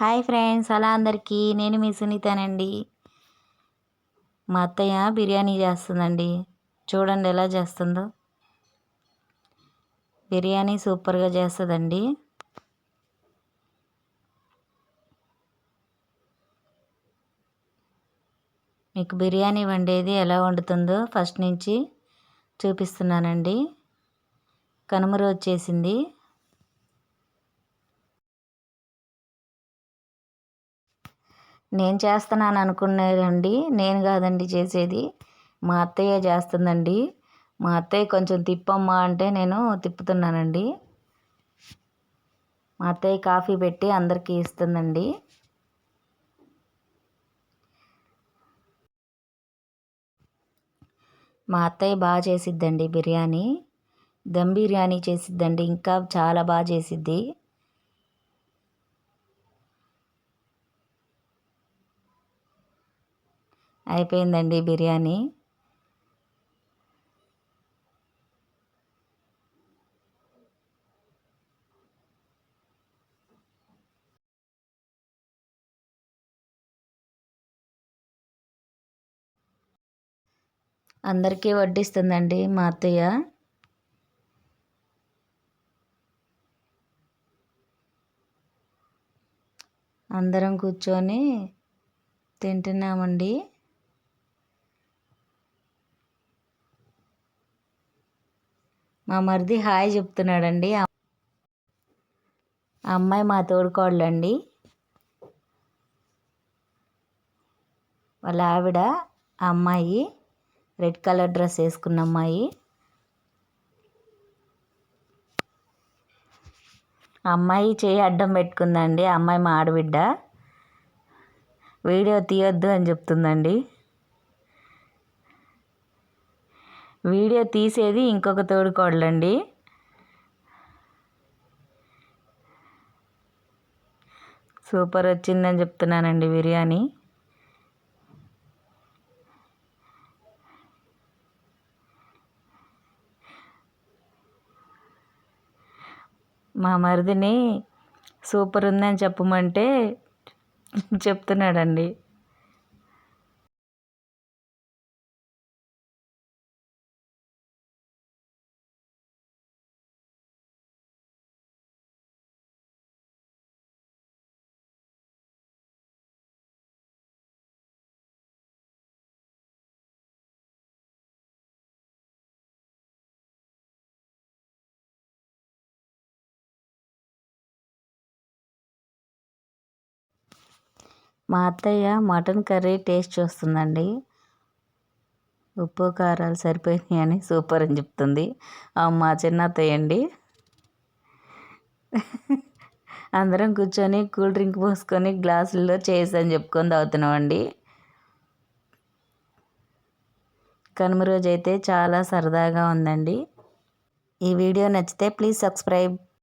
Hi friends అలా అందరికీ? నేను మీ సునీతానండి. మా అత్తయ్య బిర్యానీ చేస్తుందండి. చూడండి ఎలా చేస్తుందో. బిర్యానీ సూపర్గా చేస్తుందండి. మీకు బిర్యానీ వండేది ఎలా వండుతుందో ఫస్ట్ నుంచి చూపిస్తున్నానండి. కనుమ రోజు చేసింది నేను చేస్తున్నాను అనుకునేదండి నేను కాదండి చేసేది. మా అత్తయ్య చేస్తుందండి. మా అత్తయ్య కొంచెం తిప్పమ్మా అంటే నేను తిప్పుతున్నానండి. మా అత్తయ్య కాఫీ పెట్టి అందరికీ ఇస్తుందండి. మా అత్తయ్య బాగా చేసిద్దండి బిర్యానీ. దమ్ బిర్యానీ చేసిద్దండి. ఇంకా చాలా బాగా చేసిద్ది. అయిపోయిందండి బిర్యానీ. అందరికీ వడ్డిస్తుందండి మా అత్తయ్య. అందరం కూర్చొని తింటున్నామండి. మా మరిది హాయ్ చెప్తున్నాడండి. ఆ అమ్మాయి మా తోడుకోళ్ళండి వాళ్ళ ఆవిడ ఆ అమ్మాయి రెడ్ కలర్ డ్రెస్ వేసుకున్న అమ్మాయి. అమ్మాయి చేయి అడ్డం పెట్టుకుందండి. అమ్మాయి మా ఆడబిడ్డ. వీడియో తీయొద్దు అని చెప్తుందండి. వీడియో తీసేది ఇంకొక తోడుకోడలండి సూపర్ వచ్చిందని చెప్తున్నానండి బిర్యానీ. మా మరిదిని సూపర్ ఉందని చెప్పమంటే చెప్తున్నాడండి. మా అత్తయ్య మటన్ కర్రీ టేస్ట్ చూస్తుందండి. ఉప్పు కారాలు సరిపోయినాయి అని సూపర్ అని చెప్తుంది. మా చిన్న అత్తయ్య అండి. అందరం కూర్చొని కూల్ డ్రింక్ పోసుకొని గ్లాసుల్లో చేసి అని చెప్పుకొని తాగుతున్నామండి కనుమ రోజు అయితే చాలా సరదాగా ఉందండి. ఈ వీడియో నచ్చితే ప్లీజ్ సబ్స్క్రైబ్